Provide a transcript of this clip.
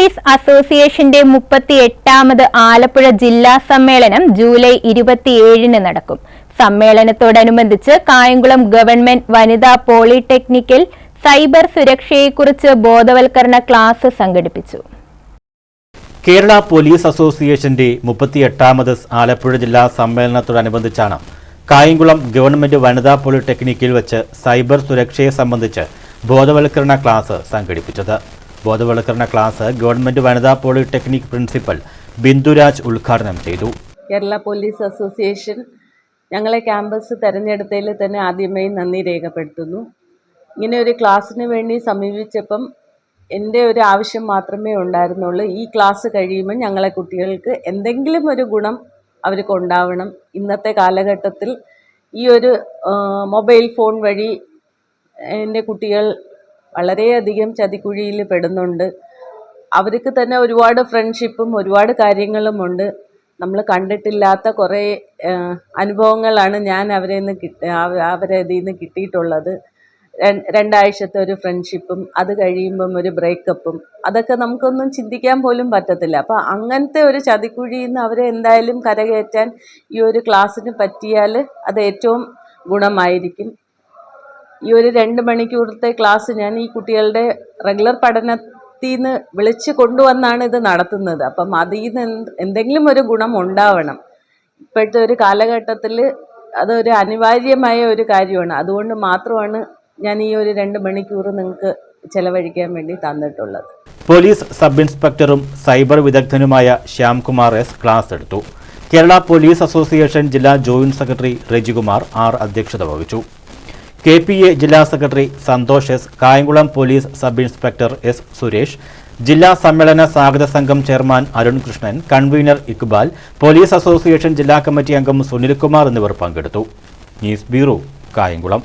Police അസോസിയേഷന്റെ മുപ്പത്തി എട്ടാമത് ആലപ്പുഴ ജില്ലാ സമ്മേളനം ജൂലൈ ഇരുപത്തിയേഴിന് നടക്കും. സമ്മേളനത്തോടനുബന്ധിച്ച് കായംകുളം ഗവൺമെന്റ് വനിതാ പോളിടെക്നിക്കിൽ സൈബർ സുരക്ഷയെക്കുറിച്ച് ബോധവൽക്കരണ ക്ലാസ് സംഘടിപ്പിച്ചു. കേരള പോലീസ് അസോസിയേഷന്റെ മുപ്പത്തിയെട്ടാമത് ആലപ്പുഴ ജില്ലാ സമ്മേളനത്തോടനുബന്ധിച്ചാണ് കായംകുളം ഗവൺമെന്റ് വനിതാ പോളിടെക്നിക്കിൽ വെച്ച് സൈബർ സുരക്ഷയെ സംബന്ധിച്ച് ബോധവൽക്കരണ ക്ലാസ് സംഘടിപ്പിച്ചത്. ബോധവൽക്കരണ ക്ലാസ് ഗവൺമെന്റ് വനിതാ പോളിടെക്നിക് പ്രിൻസിപ്പൽ ബിന്ദുരാജ് ഉദ്ഘാടനം ചെയ്തു. കേരള പോലീസ് അസോസിയേഷൻ ഞങ്ങളെ ക്യാമ്പസ് തിരഞ്ഞെടുത്തതിൽ തന്നെ ആദ്യമായി നന്ദി രേഖപ്പെടുത്തുന്നു. ഇങ്ങനെ ഒരു ക്ലാസ്സിന് വേണ്ടി സമീപിച്ചപ്പം എന്റെ ഒരു ആവശ്യം മാത്രമേ ഉണ്ടായിരുന്നുള്ളൂ. ഈ ക്ലാസ് കഴിയുമ്പോൾ ഞങ്ങളെ കുട്ടികൾക്ക് എന്തെങ്കിലും ഒരു ഗുണം അവർക്ക് ഉണ്ടാവണം. ഇന്നത്തെ കാലഘട്ടത്തിൽ ഈ ഒരു മൊബൈൽ ഫോൺ വഴി എന്റെ കുട്ടികൾ വളരെയധികം ചതിക്കുഴിയിൽ പെടുന്നുണ്ട്. അവർക്ക് തന്നെ ഒരുപാട് ഫ്രണ്ട്ഷിപ്പും ഒരുപാട് കാര്യങ്ങളുമുണ്ട് നമ്മൾ കണ്ടിട്ടില്ലാത്ത കുറേ അനുഭവങ്ങളാണ് ഞാൻ അവരെ നിന്ന് കിട്ട അവ- അവരെ ഇതിൽ നിന്ന് കിട്ടിയിട്ടുള്ളത്. രണ്ടാഴ്ചത്തെ ഒരു ഫ്രണ്ട്ഷിപ്പും അത് കഴിയുമ്പം ഒരു ബ്രേക്കപ്പും അതൊക്കെ നമുക്കൊന്നും ചിന്തിക്കാൻ പോലും പറ്റത്തില്ല. അപ്പോൾ അങ്ങനത്തെ ഒരു ചതിക്കുഴിയിൽ നിന്ന് അവരെ എന്തായാലും കരകയറ്റാൻ ഈ ഒരു ക്ലാസ്സിന് പറ്റിയാൽ അത് ഏറ്റവും ഗുണമായിരിക്കും. ഈ ഒരു രണ്ട് മണിക്കൂറത്തെ ക്ലാസ് ഞാൻ ഈ കുട്ടികളുടെ റെഗുലർ പഠനത്തിൽ നിന്ന് വിളിച്ച് കൊണ്ടുവന്നാണ് ഇത് നടത്തുന്നത്. അപ്പം അതിൽ നിന്ന് എന്തെങ്കിലും ഒരു ഗുണം ഉണ്ടാവണം. ഇപ്പോഴത്തെ ഒരു കാലഘട്ടത്തിൽ അതൊരു അനിവാര്യമായ ഒരു കാര്യമാണ്. അതുകൊണ്ട് മാത്രമാണ് ഞാൻ ഈ ഒരു രണ്ട് മണിക്കൂർ നിങ്ങൾക്ക് ചെലവഴിക്കാൻ വേണ്ടി തന്നിട്ടുള്ളത്. പോലീസ് സബ് ഇൻസ്പെക്ടറും സൈബർ വിദഗ്ധനുമായ ശ്യാംകുമാർ എസ് ക്ലാസ് എടുത്തു. കേരള പോലീസ് അസോസിയേഷൻ ജില്ലാ ജോയിന്റ് സെക്രട്ടറി രജികുമാർ ആർ അധ്യക്ഷത വഹിച്ചു. കെ പി എ ജില്ലാ secretary Santhosh S Kayamkulam police sub inspector S Suresh ജില്ലാ സമ്മേളന സ്വാഗത സംഘം chairman Arun Krishnan convener Iqbal police association ജില്ലാ കമ്മിറ്റി അംഗം സുനിൽകുമാർ എന്നിവർ പങ്കെടുത്തു. News bureau Kayamkulam.